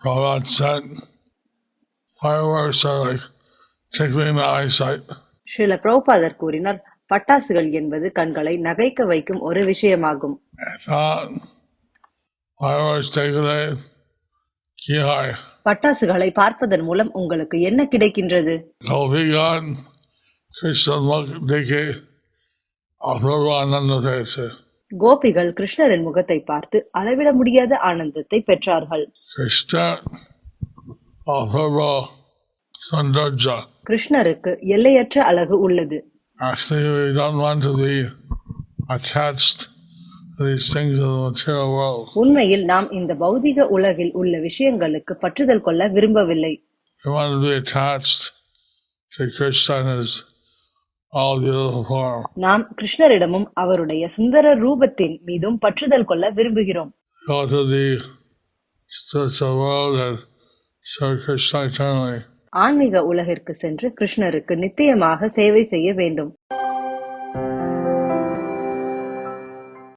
Prabhupada said, fireworks are like tickling the eyesight. Srila பிரபுபாதர் கூறினார் பட்டாசுகள் என்பது கண்களை நகைக்க வைக்கும் ஒரு விஷயமாகும் I thought fireworks. பட்டாசுகளை பார்ப்பதன் மூலம் உங்களுக்கு என்ன கிடைக்கின்றது God, Krishna look Dike, Athurvananda Desa. கோபிகள் கிருஷ்ணரின் முகத்தை பார்த்து அளவிட முடியாத ஆனந்தத்தை பெற்றார்கள். கிருஷ்ணருக்கு எல்லையற்ற அழகு உள்ளது. உண்மையில் நாம் இந்த பௌதிக உலகில் உள்ள விஷயங்களுக்கு பற்றுதல் கொள்ள விரும்பவில்லை We want to be attached to Krishna and his. நாம் கிருஷ்ணரிடமும் அவருடைய சுந்தர ரூபத்தின் மீதும் பற்றுதல் கொள்ள விரும்புகிறோம். ஆன்மீக உலகிற்கு சென்று கிருஷ்ணருக்கு நித்தியமாக சேவை செய்ய வேண்டும்.